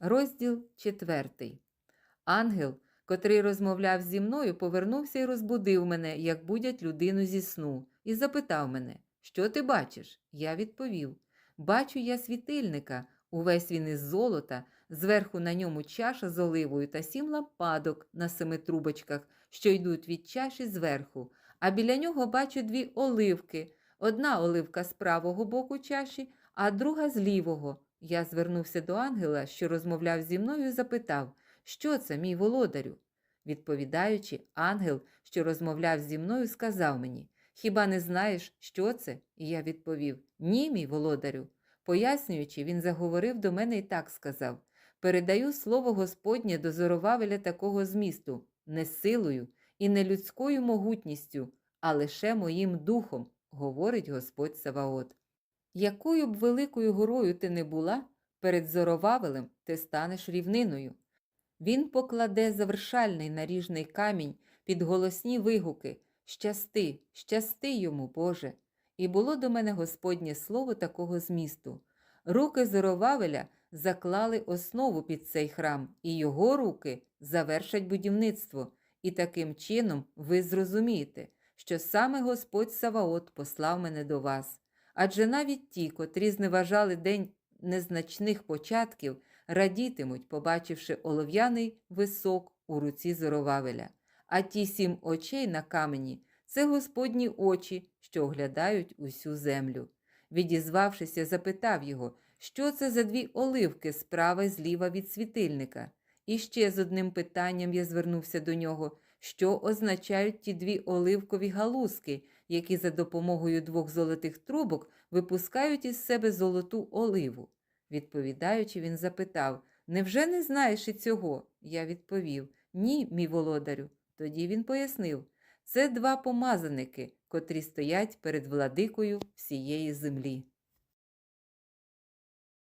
Розділ четвертий. Ангел, котрий розмовляв зі мною, повернувся і розбудив мене, як будять людину зі сну, і запитав мене, що ти бачиш? Я відповів: Бачу я світильника, увесь він із золота, зверху на ньому чаша з оливою та сім лампадок на семи трубочках, що йдуть від чаші зверху, а біля нього бачу дві оливки. Одна оливка з правого боку чаші, а друга з лівого. Я звернувся до ангела, що розмовляв зі мною, і запитав, що це, мій володарю? Відповідаючи, ангел, що розмовляв зі мною, сказав мені: Хіба не знаєш, що це? І я відповів: Ні, мій володарю. Пояснюючи, він заговорив до мене і так сказав: Передаю слово Господнє до Зоровавеля такого змісту, не силою і не людською могутністю, а лише моїм духом, говорить Господь Саваот. Якою б великою горою ти не була, перед Зоровавелем ти станеш рівниною. Він покладе завершальний наріжний камінь під голосні вигуки Щасти, щасти йому, Боже. І було до мене Господнє слово такого змісту. Руки Зоровавеля заклали основу під цей храм, і його руки завершать будівництво. І таким чином ви зрозумієте, що саме Господь Саваот послав мене до вас. Адже навіть ті, котрі зневажали день незначних початків, радітимуть, побачивши олов'яний висок у руці Зоровавеля. А ті сім очей на камені це Господні очі, що оглядають усю землю. Відізвавшися, запитав його, що це за дві оливки справа зліва від світильника. І ще з одним питанням я звернувся до нього, що означають ті дві оливкові галузки, які за допомогою двох золотих трубок випускають із себе золоту оливу. Відповідаючи, він запитав: Невже не знаєш і цього? Я відповів: Ні, мій володарю. Тоді він пояснив: це два помазаники, котрі стоять перед владикою всієї землі.